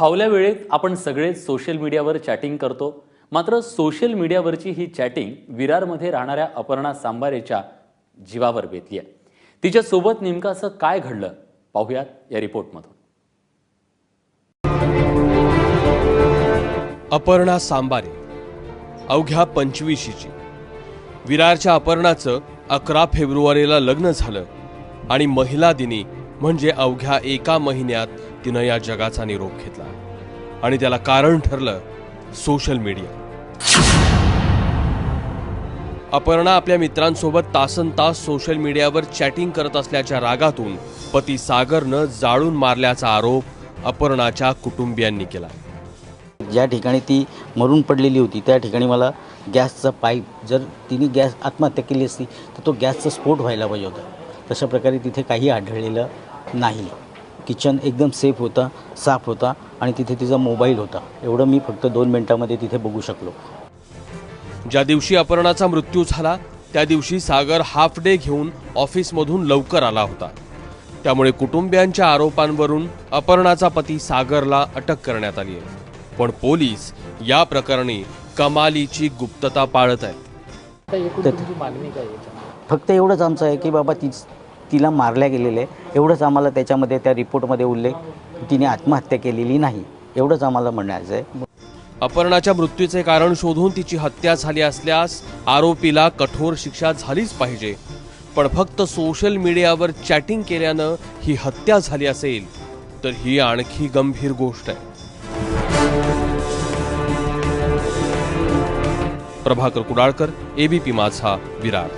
फावल्या वेळेत आपण सगळेच सोशल मीडियावर चॅटिंग करतो. मात्र सोशल मीडियावरची ही चॅटिंग विरारमध्ये राहणाऱ्या अपर्णा सांबारेच्या जीवावर बेतली आहे. तिच्यासोबत नेमकं असं काय घडलं? पाहूयात या रिपोर्टमधून. अपर्णा सांबारे अवघ्या पंचवीशीची. विरारच्या अपर्णाचं अकरा फेब्रुवारीला लग्न झालं आणि महिला दिनी म्हणजे अवघ्या एका महिन्यात तिनं या जगाचा निरोप घेतला. आणि त्याला कारण ठरलं सोशल मीडिया अपर्णा आपल्या मित्रांसोबत तासन तास सोशल मीडियावर चॅटिंग करत असल्याच्या रागातून पती सागरनं जाळून मारल्याचा आरोप अपर्णाच्या कुटुंबियांनी केला. ज्या ठिकाणी ती मरून पडलेली होती त्या ठिकाणी मला गॅसचा पाईप जर तिने गॅस आत्महत्या केली असती तर तो गॅसचा स्फोट व्हायला पाहिजे होता. तशा प्रकारे तिथे काही आढळलेलं नाही. किचन एकदम सेफ होता साफ होता आणि तिथे तिचा मोबाईल होता. एवढं मी फक्त दोन मिनटामध्ये तिथे बघू शकलो. ज्या दिवशी अपर्णाचा मृत्यू झाला त्या दिवशी सागर हाफ डे घेऊन ऑफिसमधून लवकर आला होता. त्यामुळे कुटुंबियांच्या आरोपांवरून अपर्णाचा पती सागरला अटक करण्यात आली आहे. पण पोलीस या प्रकरणी कमालीची गुप्तता पाळत आहेत. फक्त एवढंच आमचं आहे की बाबा ती तिला मारल्या गेलेलं आहे एवढंच आम्हाला त्याच्यामध्ये त्या रिपोर्टमध्ये उल्लेख तिने आत्महत्या केलेली नाही. एवढंच आम्हाला म्हणायचं आहे. अपर्णाच्या मृत्यूचे कारण शोधून तिची हत्या झाली असल्यास आरोपीला कठोर शिक्षा झालीच पाहिजे. पण फक्त सोशल मीडियावर चॅटिंग केल्यानं ही हत्या झाली असेल तर ही आणखी गंभीर गोष्ट आहे. प्रभाकर कुडाळकर एबीपी माझा विरार.